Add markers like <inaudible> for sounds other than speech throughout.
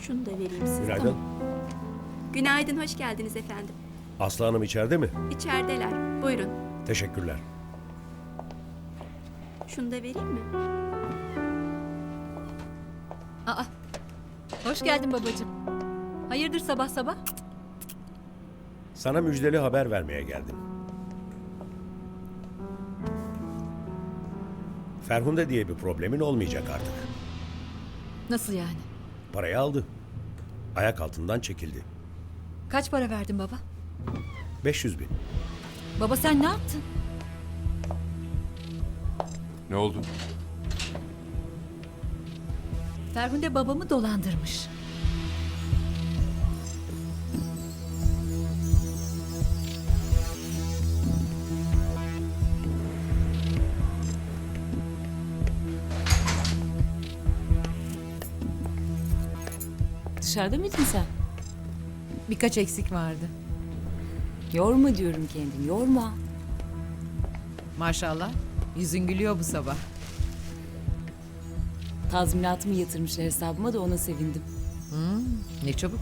Şunu da vereyim size. Günaydın. Tamam. Günaydın, hoş geldiniz efendim. Aslı Hanım içeride mi? İçerideler. Buyurun. Teşekkürler. Şunu da vereyim mi? Aa, hoş geldin babacığım. Hayırdır sabah sabah? Sana müjdeli haber vermeye geldim. Ferhunde diye bir problemin olmayacak artık. Nasıl yani? Parayı aldı. Ayak altından çekildi. Kaç para verdin baba? 500 bin. Baba sen ne yaptın? Ne oldu? Ferhunde babamı dolandırmış. Dışarıda mıydın sen? Birkaç eksik vardı. Yorma diyorum kendini, yorma. Maşallah. Yüzün gülüyor bu sabah. Tazminatımı yatırmışlar hesabıma da ona sevindim. Ne çabuk.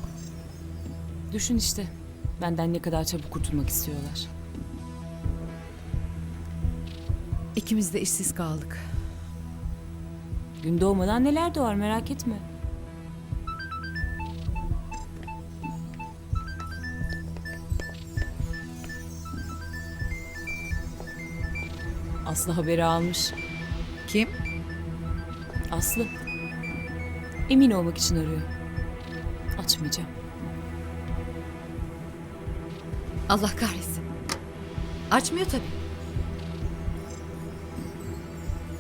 Düşün işte, benden ne kadar çabuk kurtulmak istiyorlar. İkimiz de işsiz kaldık. Gün doğmadan neler doğar merak etme. Aslı haberi almış. Kim? Aslı. Emin olmak için arıyor. Açmayacağım. Allah kahretsin. Açmıyor tabii.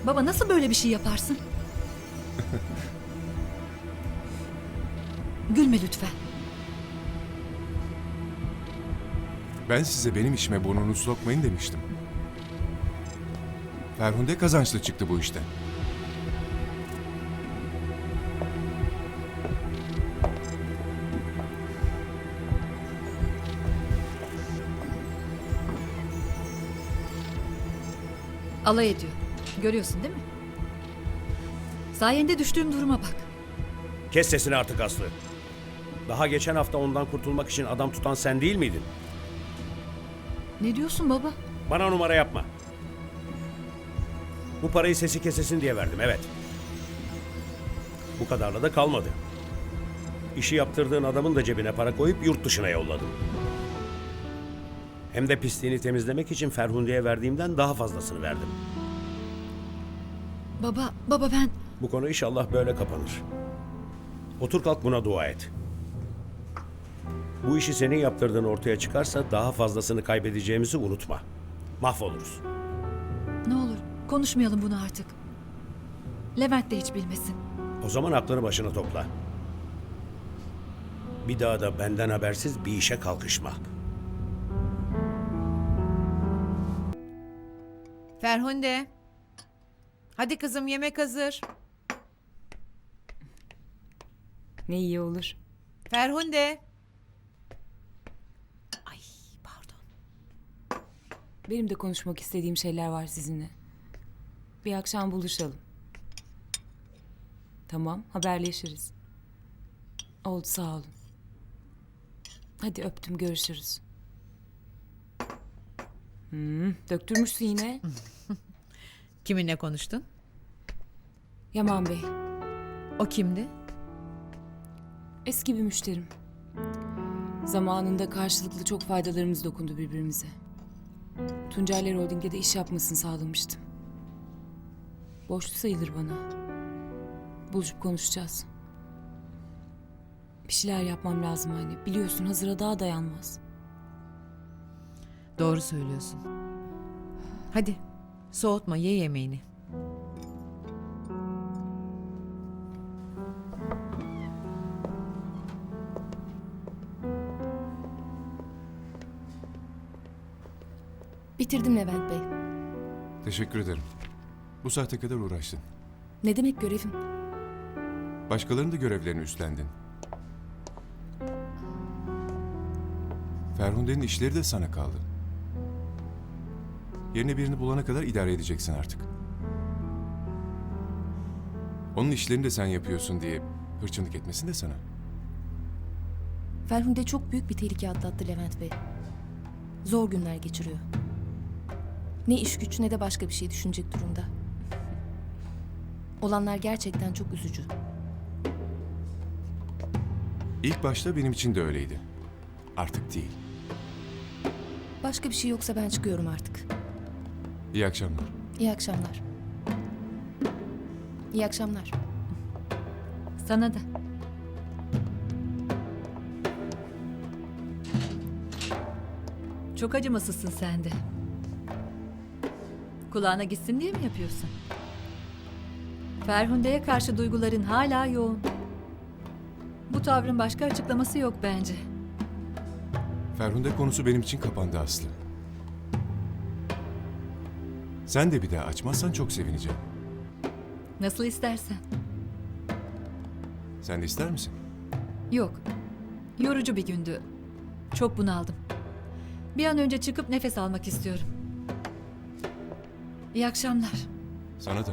Baba nasıl böyle bir şey yaparsın? <laughs> Gülme lütfen. Ben size benim işime burnunu sokmayın demiştim. Ferhunde kazançlı çıktı bu işten. Alay ediyor. Görüyorsun değil mi? Sayende düştüğüm duruma bak. Kes sesini artık Aslı. Daha geçen hafta ondan kurtulmak için adam tutan sen değil miydin? Ne diyorsun baba? Bana numara yapma. Bu parayı sesi kesesin diye verdim, evet. Bu kadarla da kalmadı. İşi yaptırdığın adamın da cebine para koyup yurt dışına yolladım. Hem de pisliğini temizlemek için Ferhunde'ye verdiğimden daha fazlasını verdim. Baba, baba ben... Bu konu inşallah böyle kapanır. Otur kalk buna dua et. Bu işi senin yaptırdığın ortaya çıkarsa daha fazlasını kaybedeceğimizi unutma. Mahvoluruz. Ne olur konuşmayalım bunu artık. Levent de hiç bilmesin. O zaman aklını başına topla. Bir daha da benden habersiz bir işe kalkışma. Ferhunde. Hadi kızım yemek hazır. Ne iyi olur. Ferhunde. Ay pardon. Benim de konuşmak istediğim şeyler var sizinle. Bir akşam buluşalım. Tamam, haberleşiriz. Oldu, sağ olun. Hadi öptüm, görüşürüz. Hmm, döktürmüşsün yine. <laughs> Kiminle konuştun? Yaman Bey, O kimdi? eski bir müşterim. Zamanında karşılıklı çok faydalarımız dokundu birbirimize. Tuncerler Holding'e de iş yapmasını sağlamıştım. Borçlu sayılır bana. Buluşup konuşacağız. Bir şeyler yapmam lazım anne. Biliyorsun hazıra daha dayanmaz. Doğru söylüyorsun. Hadi soğutma ye yemeğini. Bitirdim Levent Bey. Teşekkür ederim. Bu saate kadar uğraştın. Ne demek görevim? Başkalarının da görevlerini üstlendin. Ferhunde'nin işleri de sana kaldı. Yerine birini bulana kadar idare edeceksin artık. Onun işlerini de sen yapıyorsun diye hırçınlık etmesin de sana. Ferhunde çok büyük bir tehlike atlattı Levent Bey. Zor günler geçiriyor. Ne iş güç ne de başka bir şey düşünecek durumda. Olanlar gerçekten çok üzücü. İlk başta benim için de öyleydi. Artık değil. Başka bir şey yoksa ben çıkıyorum artık. İyi akşamlar. İyi akşamlar. İyi akşamlar. Sana da. Çok acımasızsın sen de. Kulağına gitsin diye mi yapıyorsun? Ferhunde'ye karşı duyguların hala yoğun. Bu tavrın başka açıklaması yok bence. Ferhunde konusu benim için kapandı Aslı. Sen de bir daha açmazsan çok sevineceğim. Nasıl istersen. Sen de ister misin? Yok. Yorucu bir gündü. Çok bunaldım. Bir an önce çıkıp nefes almak istiyorum. İyi akşamlar. Sana da.